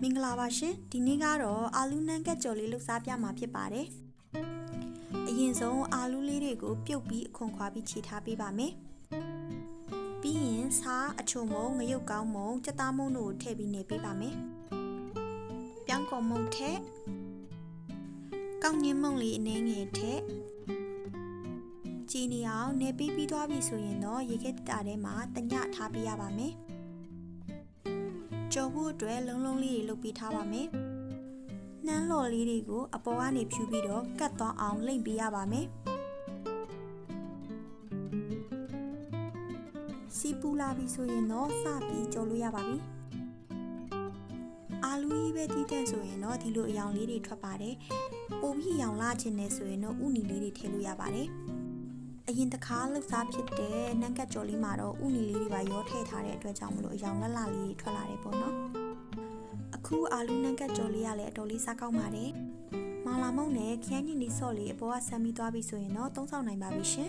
မင်္ဂလာပါရှင်ဒီနေ့ကတော့အာလူနန်ကက်ကြော်လေးလှူစားပြမှာဖြစ်ပါတယ်အရင်ဆုံးအာလူလေးတွေကိုပြုတ်ပြီးအခွန်ခွာပြီးခြေထားပေးပါမယ်ပြီးရင်စားအချုံမုံငရုတ်ကောင်းမုံကြက်သားမုံတို့ကိုထည့်ပြီးနေပေးပါမယ်ပြောင်းကုန်မုံထည့်ကောင်းညင်းမုံလေးအနှဲငယ်ထည့်ကြည်နေအောင်နေပြီးပြီးသွားပြီဆိုရင်တော့ရေခဲတာထဲမှာတညထားပေးရပါမယ် ကြော်ဖို့အတွက်လုံးလုံးလေးတွေလုပ်ပေးထားပါမယ်။နှမ်းလော်လေးတွေကိုအပေါ်ကနေဖြူပြီးတော့ကတ်သွားအောင်လိမ့်ပေးရပါမယ်။စီပူလာပြီဆိုရင်တော့စပြီးကြော်လို့ရပါပြီ။အာလူကြီးပဲတီးတဲ့ဆိုရင်တော့ဒီလိုအယောင်လေးတွေထွက်ပါတယ်။ပိုပြီးအယောင်လာခြင်းနဲ့ဆိုရင်တော့ဥနီလေးတွေထည့်လို့ရပါတယ်။ အရင်တစ်ခါလှုပ်စားဖြစ်တဲ့နန်းကတ်ကြော်လေးမှာတော့ဥနီလေးတွေပါရောထည့်ထားတဲ့အတွက်ကြောင့်မလို့အယောင်လက်လာလေးတွေထွက်လာတယ်ပေါ့နော်အခုအာလူနန်းကတ်ကြော်လေးကလည်းအတော်လေးစားကောင်းပါတယ်မာလာမုံနဲ့ခရမ်းညင်ဒီဆော့လေးအပေါ်ကဆမ်းပြီးသွားပြီဆိုရင်တော့သုံးဆောင်နိုင်ပါပြီရှင်